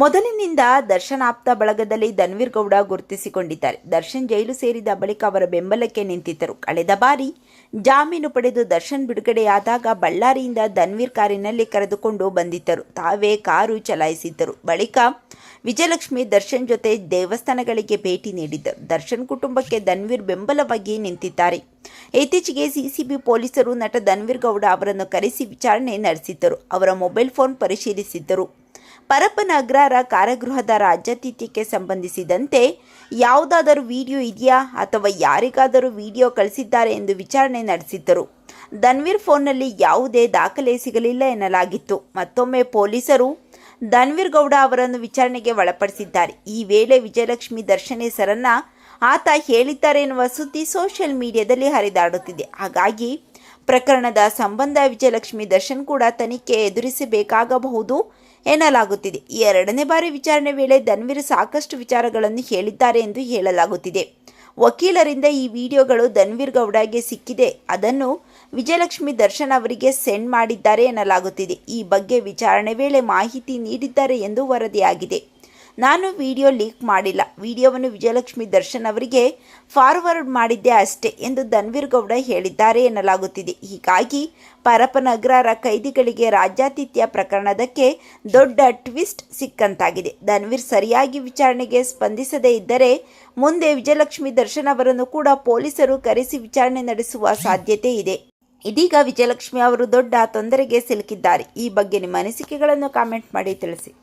ಮೊದಲಿನಿಂದ ದರ್ಶನಾಪ್ತ ಬಳಗದಲ್ಲಿ ಧನ್ವೀರ್ ಗೌಡ ಗುರುತಿಸಿಕೊಂಡಿದ್ದಾರೆ. ದರ್ಶನ್ ಜೈಲು ಸೇರಿದ ಬಳಿಕ ಅವರ ಬೆಂಬಲಕ್ಕೆ ನಿಂತಿದ್ದರು. ಕಳೆದ ಬಾರಿ ಜಾಮೀನು ಪಡೆದು ದರ್ಶನ್ ಬಿಡುಗಡೆಯಾದಾಗ ಬಳ್ಳಾರಿಯಿಂದ ಧನ್ವೀರ್ ಕಾರಿನಲ್ಲಿ ಕರೆದುಕೊಂಡು ಬಂದಿದ್ದರು. ತಾವೇ ಕಾರು ಚಲಾಯಿಸಿದ್ದರು. ಬಳಿಕ ವಿಜಯಲಕ್ಷ್ಮಿ ದರ್ಶನ್ ಜೊತೆ ದೇವಸ್ಥಾನಗಳಿಗೆ ಭೇಟಿ ನೀಡಿದ್ದರು. ದರ್ಶನ್ ಕುಟುಂಬಕ್ಕೆ ಧನ್ವೀರ್ ಬೆಂಬಲವಾಗಿ ನಿಂತಿದ್ದಾರೆ. ಇತ್ತೀಚೆಗೆ ಸಿಸಿಬಿ ಪೊಲೀಸರು ನಟ ಧನ್ವೀರ್ ಗೌಡ ಅವರನ್ನು ಕರೆಸಿ ವಿಚಾರಣೆ ನಡೆಸಿದ್ದರು. ಅವರ ಮೊಬೈಲ್ ಫೋನ್ ಪರಿಶೀಲಿಸಿದ್ದರು. ಪರಪ್ಪನ ಅಗ್ರಹಾರ ಕಾರಾಗೃಹದ ರಾಜ್ಯಾತಿಥ್ಯಕ್ಕೆ ಸಂಬಂಧಿಸಿದಂತೆ ಯಾವುದಾದರೂ ವಿಡಿಯೋ ಇದೆಯಾ ಅಥವಾ ಯಾರಿಗಾದರೂ ವಿಡಿಯೋ ಕಳಿಸಿದ್ದಾರೆ ಎಂದು ವಿಚಾರಣೆ ನಡೆಸಿದ್ದರು. ಧನ್ವೀರ್ ಫೋನ್ನಲ್ಲಿ ಯಾವುದೇ ದಾಖಲೆ ಸಿಗಲಿಲ್ಲ ಎನ್ನಲಾಗಿತ್ತು. ಮತ್ತೊಮ್ಮೆ ಪೊಲೀಸರು ಧನ್ವೀರ್ ಗೌಡ ಅವರನ್ನು ವಿಚಾರಣೆಗೆ ಒಳಪಡಿಸಿದ್ದಾರೆ. ಈ ವೇಳೆ ವಿಜಯಲಕ್ಷ್ಮಿ ದರ್ಶನ್ ಹೆಸರನ್ನ ಆತ ಹೇಳಿದ್ದಾರೆ ಎನ್ನುವ ಸುದ್ದಿ ಸೋಷಿಯಲ್ ಮೀಡಿಯಾದಲ್ಲಿ ಹರಿದಾಡುತ್ತಿದೆ. ಹಾಗಾಗಿ ಪ್ರಕರಣದ ಸಂಬಂಧ ವಿಜಯಲಕ್ಷ್ಮಿ ದರ್ಶನ್ ಕೂಡ ತನಿಖೆ ಎದುರಿಸಬೇಕಾಗಬಹುದು. ಎನ್ನಲಾಗುತ್ತಿದೆ. ಎರಡನೇ ಬಾರಿ ವಿಚಾರಣೆ ವೇಳೆ ಧನ್ವೀರ್ ಸಾಕಷ್ಟು ವಿಚಾರಗಳನ್ನು ಹೇಳಿದ್ದಾರೆ ಎಂದು ಹೇಳಲಾಗುತ್ತಿದೆ. ವಕೀಲರಿಂದ ಈ ವಿಡಿಯೋಗಳು ಧನ್ವೀರ್ ಗೌಡಗೆ ಸಿಕ್ಕಿದೆ. ಅದನ್ನು ವಿಜಯಲಕ್ಷ್ಮಿ ದರ್ಶನ್ ಅವರಿಗೆ ಸೆಂಡ್ ಮಾಡಿದ್ದಾರೆ ಎನ್ನಲಾಗುತ್ತಿದೆ. ಈ ಬಗ್ಗೆ ವಿಚಾರಣೆ ವೇಳೆ ಮಾಹಿತಿ ನೀಡಿದ್ದಾರೆ ಎಂದು ವರದಿಯಾಗಿದೆ. ನಾನು ವಿಡಿಯೋ ಲೀಕ್ ಮಾಡಿಲ್ಲ. ವಿಡಿಯೋವನ್ನು ವಿಜಯಲಕ್ಷ್ಮಿ ದರ್ಶನ್ ಅವರಿಗೆ ಫಾರ್ವರ್ಡ್ ಮಾಡಿದ್ದೆ ಅಷ್ಟೇ ಎಂದು ಧನ್ವೀರ್ ಗೌಡ ಹೇಳಿದ್ದಾರೆ ಎನ್ನಲಾಗುತ್ತಿದೆ. ಹೀಗಾಗಿ ಪರಪನಗ್ರರ ಕೈದಿಗಳಿಗೆ ರಾಜ್ಯಾತಿಥ್ಯ ಪ್ರಕರಣದಕ್ಕೆ ದೊಡ್ಡ ಟ್ವಿಸ್ಟ್ ಸಿಕ್ಕಂತಾಗಿದೆ. ಧನ್ವೀರ್ ಸರಿಯಾಗಿ ವಿಚಾರಣೆಗೆ ಸ್ಪಂದಿಸದೇ ಇದ್ದರೆ ಮುಂದೆ ವಿಜಯಲಕ್ಷ್ಮಿ ದರ್ಶನ್ ಅವರನ್ನು ಕೂಡ ಪೊಲೀಸರು ಕರೆಸಿ ವಿಚಾರಣೆ ನಡೆಸುವ ಸಾಧ್ಯತೆ ಇದೆ. ಇದೀಗ ವಿಜಯಲಕ್ಷ್ಮಿ ಅವರು ದೊಡ್ಡ ತೊಂದರೆಗೆ ಸಿಲುಕಿದ್ದಾರೆ. ಈ ಬಗ್ಗೆ ನಿಮ್ಮ ಅನಿಸಿಕೆಗಳನ್ನು ಕಾಮೆಂಟ್ ಮಾಡಿ ತಿಳಿಸಿ.